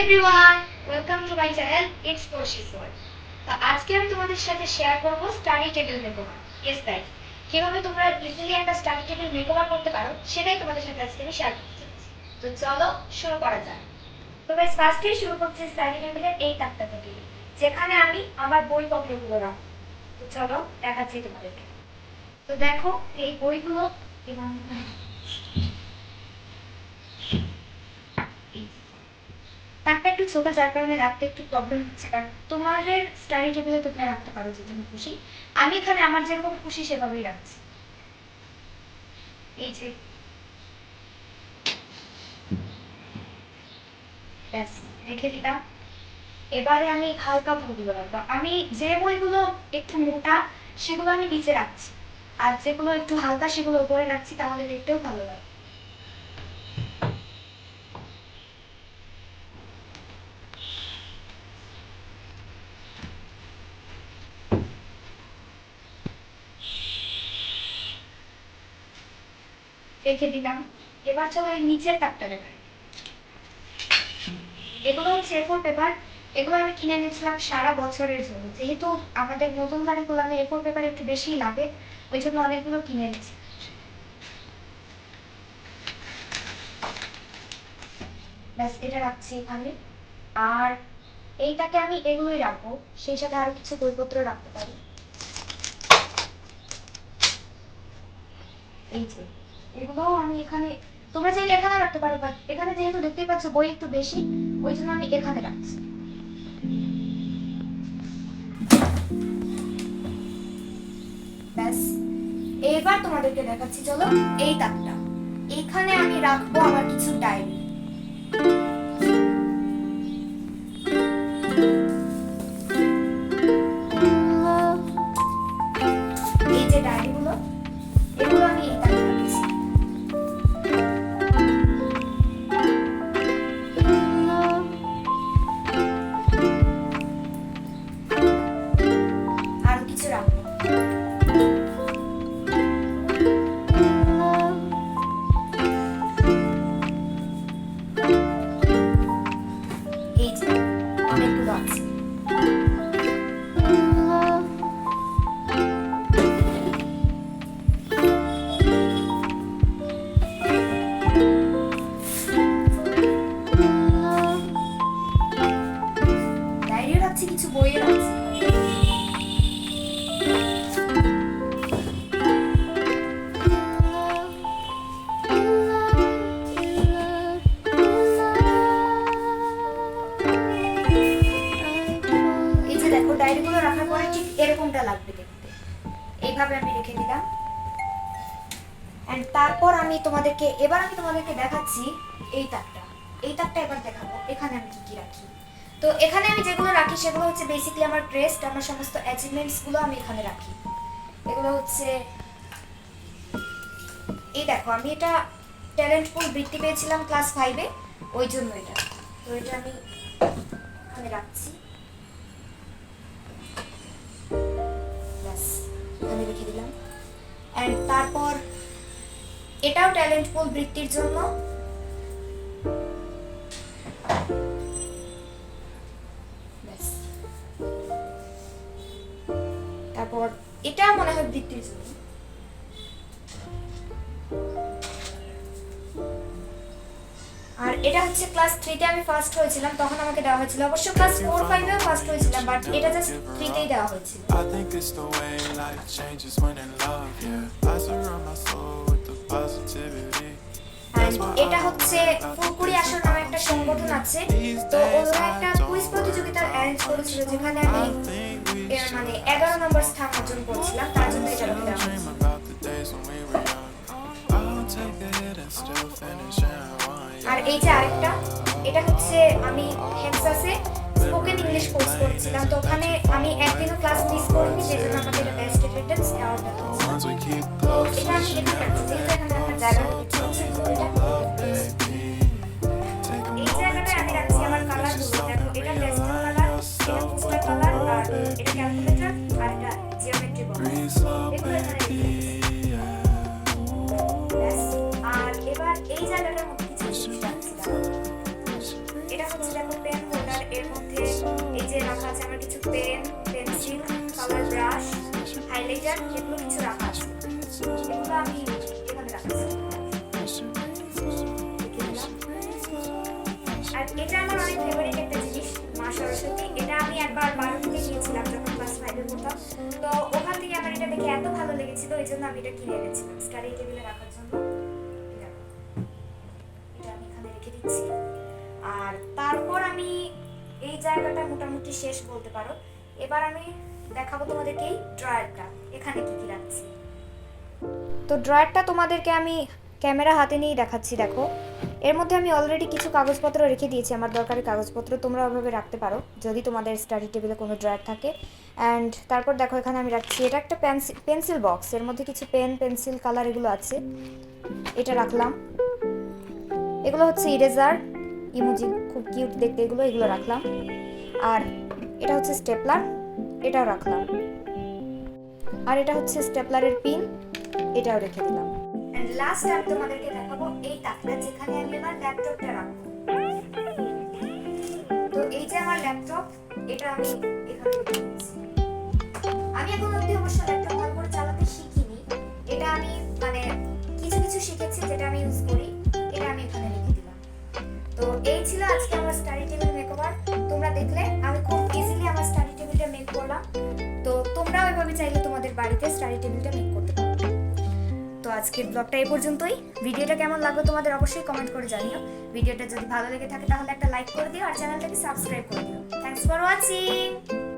Everyone welcome to my channel it's world তো আজকে আমি তোমাদের সাথে শেয়ার করব স্টাডি টেবিল মেকওভার ইয়েস কীভাবে তোমরা ইজিলি একটা স্টাডি টেবিল মেকওভার করতে পারো, সেটাই তোমাদের সাথে আজকে আমি শেয়ার করতে তো চলো শুরু করা যাক। তো গাইস শুরু করছি স্টাডি টেবিলের এই তাকটা থেকে, যেখানে আমি আমার বই পত্রগুলো রাখব। তো চলো দেখাচ্ছি তোমাদেরকে। তো দেখো, এই বইগুলো এবং একটু যার কারণে রাখতে একটু প্রবলেম হচ্ছে। কারণ তোমাদের স্টাডি টেবিলে তোমরা রাখতে পারো যেখানে খুশি। আমি এখানে আমার যেরকম খুশি সেভাবেই রাখছি। এই যে। ব্যাস, রেখে দিলাম। এবারে আমি হালকা বইগুলো রাখব আমি যে বইগুলো একটু মোটা, সেগুলো আমি নিচে রাখছি। আর যেগুলো একটু হালকা, সেগুলো উপরে রাখছি, তাহলে দেখতেও ভালো লাগে রেখে দিলাম। এবার চলো এই নিচের তাকটা দেখাই এগুলো হচ্ছে এরপর পেপার এগুলো আমি কিনে নিয়েছিলাম সারা বছরের জন্য। যেহেতু আমাদের নতুন গাড়িগুলো আমি এরপর পেপার একটু বেশি লাগে, ওই জন্য অনেকগুলো কিনে নিয়েছি ব্যাস, এটা রাখছি এখানে। আর এইটাকে আমি এগুলোই রাখব। সেই সাথে আরও কিছু বইপত্র রাখতে পারি। এই যে। এগুলো আমি এখানে, তোমরা চাইলে এখানে রাখতে পারো বাট এখানে যেহেতু দেখতেই পাচ্ছ বই একটু বেশি, ওই জন্য আমি এখানে রাখছি। ব্যাস, এবার তোমাদেরকে দেখাচ্ছি, চলো, এই তাকটা। এখানে আমি রাখব আমার কিছু ডায়েরি আরও কিছু রাখব এই যে অনেকগুলো আছে ডায়েরিও রাখছি কিছু বইও রাখছি এই যে দেখো ডায়েরিগুলো রাখার পরে ঠিক এরকমটা লাগবে দেখতে। এইভাবে আমি রেখে দিলাম। অ্যান্ড তারপর আমি তোমাদেরকে, এবার আমি তোমাদেরকে দেখাচ্ছি এই তাকটা। এই তাকটা এবার দেখাবো, এখানে আমি কি কী রাখি। তো এখানে আমি যেগুলো রাখি সেগুলো হচ্ছে বেসিক্যালি আমার ক্রেস্ট আমার সমস্ত অ্যাচিভমেন্টসগুলো আমি এখানে রাখি। এগুলো হচ্ছে, এই দেখো, আমি এটা ট্যালেন্ট পুল বৃত্তি পেয়েছিলাম ক্লাস ফাইভে ওই জন্য এটা। তো এটা আমি এখানে রাখছি। দিলাম অ্যান্ড তারপর এটাও ট্যালেন্টফুল বৃত্তির জন্য। তারপর এটা মনে হয় বৃত্তির জন্য। এটা হচ্ছে ক্লাস থ্রিতে আমি ফার্স্ট হয়েছিলাম তখন আমাকে দেওয়া হয়েছিল। অবশ্য ক্লাস ফোর ফাইভেও ফার্স্ট হয়েছিলাম বাট এটা জাস্ট থ্রিতেই দেওয়া হয়েছিল. এটা হচ্ছে ফুলকুড়ি আসর নামে একটা সংগঠন আছে। তো ওরা একটা কুইজ প্রতিযোগিতার অ্যারেঞ্জ করেছিল যেখানে আমি মানে এগারো নম্বর স্থান অর্জন করেছিলাম তার জন্য এটা দেওয়া হয়েছে। আর এই যে আরেকটা এটা হচ্ছে আমি হেক্সাসে স্পোকেন ইংলিশ কোর্স করেছিলাম। তো ওখানে আমি একদিনও ক্লাস মিস করিনি যে জন্য আমাকে বেস্ট অ্যাটেন্ডেন্স অ্যাওয়ার্ডটা তো এটা আমি এখানে যেহেতু এখানে একটা জায়গা এটা এই জায়গাটায় আমি রাখছি আমার কালারগুলো দেখো এটা পেস্টেল কালার এটা পোস্টার কালার আর এটা এর মধ্যে এই যে রাখা আছে, আমার কিছু pen, pencil, colour brush, highlighter, এগুলো কিছু রাখা আছে। এগুলো আমি এখানে রাখছি। আর এটা আমার অনেক ফেভারিট একটা জিনিস, মা সরস্বতী। এটা আমি একবার বারোটিতে গিয়েছিলাম যখন ক্লাস ফাইভের মতো তো ওখান থেকে আমার এটা দেখে এত ভালো লেগেছিল, এই জন্য আমি এটা কিনে এনেছিলাম। স্টাডি টেবিলে রাখার জন্য। আর তারপর আমি এই জায়গাটা মোটামুটি শেষ বলতে পারো। এবার আমি দেখাবো তোমাদেরকে এই ড্রয়ারটা। এখানে কি কি রাখছি? তো ড্রয়ারটা তোমাদেরকে আমি ক্যামেরা হাতে নিয়েই দেখাচ্ছি, দেখো। এর মধ্যে আমি অলরেডি কিছু কাগজপত্র রেখে দিয়েছি, আমার দরকারি কাগজপত্র তোমরা ওভাবে রাখতে পারো, যদি তোমাদের স্টাডি টেবিলে কোনো ড্রয়ার থাকে। অ্যান্ড তারপর দেখো, এখানে আমি রাখছি, এটা একটা পেন্সিল পেন্সিল বক্স এর মধ্যে কিছু পেন পেন্সিল কালার এগুলো আছে। এটা রাখলাম। এগুলো হচ্ছে ইরেজার ইমোজি খুব কিউট দেখতে, এগুলো এগুলো রাখলাম। আর এটা হচ্ছে স্টেপলার, এটাও রাখলাম। আর এটা হচ্ছে স্টেপলারের পিন, এটাও রেখে দিলাম। লাস্ট আমি তোমাদেরকে দেখাবো এই তাকটা যেখানে আমি আমার ল্যাপটপটা রাখব। তো এই যে আমার ল্যাপটপ, এটা আমি এখানে আমি এখন অবধি অবশ্য ল্যাপটপ করে চালাতে শিখিনি। এটা আমি বাড়িতে স্টাডি টেবিলটা মেক করতে পারো তো আজকের ব্লগটা এই পর্যন্তই। ভিডিওটা কেমন লাগল তোমাদের অবশ্যই কমেন্ট করে জানিও। ভিডিওটা যদি ভালো লেগে থাকে তাহলে একটা লাইক করে দিও আর চ্যানেলটাকে সাবস্ক্রাইব করে দিও। Thanks for watching